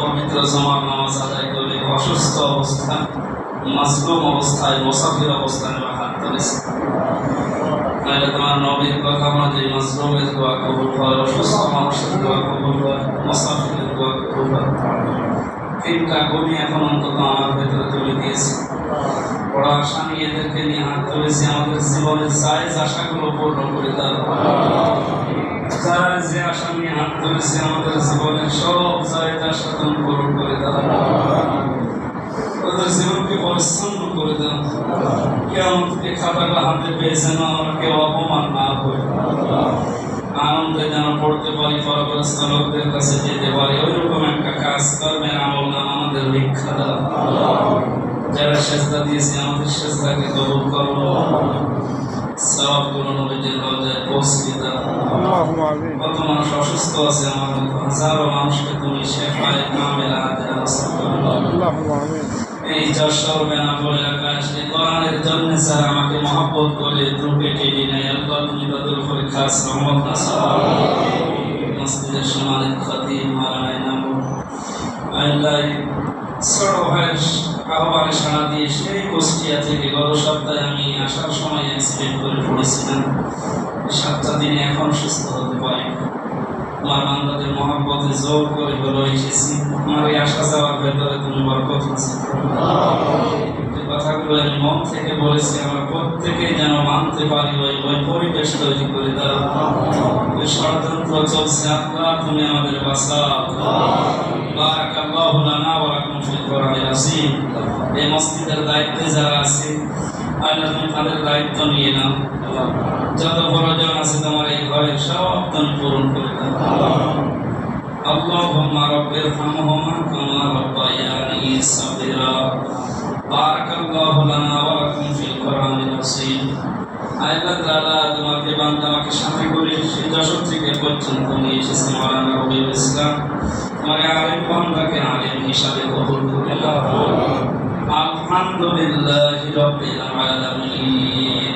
পবিত্র জমার নামাজ আদায় করে অসুস্থ অবস্থা মাসলুম অবস্থায় মোসাফির অবস্থায় বা হাত ধরেছে তাহলে তোমার নবীর কথা মাঝে মাসলুমের দোয়া কবুল হয়, অসুস্থ মানুষের দোয়া কবুল হয়, মোসাফিরের দোয়া কবুল হয়। তিনটা গুণই এখন অন্তত আমার ভেতরে তুমি দিয়েছে। আশা নিয়ে এদেরকে নিয়ে হাত তুলেছি আমাদের জীবনের সাইজ আশাগুলো পূর্ণ করে দাও। যারা যে আশা নিয়ে হাত তুলেছে আমাদের জীবনের সব জায়গা সাধন পূরণ করে দাও। ওদের জীবনকে পরিচ্ছন্ন করে কেমন থেকে খাতাটা হাতে পেয়েছে না আমরা কেউ অপমান না হই আনন্দে যেন পড়তে পারি, পরগ্রস্ত লোকদের কাছে যেতে পারি। ওই একটা কাজ কর্মের আমল নাম আমাদের ভিক্ষা দাও। যারা সেজদা দিয়েছে আমাদের সেজদাকে কবুল করো। সব আমাকে মহাব্বত করে রূপে টেনে নেয়। আল্লাহ তুমি তাদের উপরে খাস রহমত নাসার মসজিদের সমানের খাতির মারায় নাম। আল্লাহ আহ্বানে সাড়া দিয়ে সেই কুষ্টিয়া থেকে গত সপ্তাহে আমি আসার সময় অ্যাক্সিডেন্ট করে পড়েছিলাম। সাতটা দিনে এখন সুস্থ হতে পারি। তোমার বান্দাদের মহাব্বতে জোর করে হলো এসেছি। আমার এই আসা যাওয়ার ভেতরে তুমি বরকত যে কথাগুলো আমি মন থেকে বলেছি, আমরা প্রত্যেকে যেন মানতে পারি ওই ওই পরিবেশ তৈরি করে দাও ষড়যন্ত্র চলছে, আল্লাহ তুমি আমাদের বাঁচাও। বারাক আল্লাহু লানা ওয়া লাকুম ফিল কোরআনিল আযীম এই মসজিদের দায়িত্বে যারা আছে আল্লাহ তুমি তাদের দায়িত্ব নিয়ে নাও যত প্রয়োজন আছে তোমার এই ঘরের সব তুমি পূরণ করে দাও اللهم رب ارحمهما كما ربياني صغيرا بارك الله لنا ولكم في القرآن العظيم আল্লাহ তাআলা তোমাকে বান্দা আমাকে সাথে করে সেই যশোর থেকে পর্যন্ত নিয়ে এসেছে মাওলানা রবিউল ইসলাম তোমাকে আলেম বান্দাকে আলেম হিসাবে কবুল করে আলহামদুলিল্লাহি রাব্বিল আলামিন।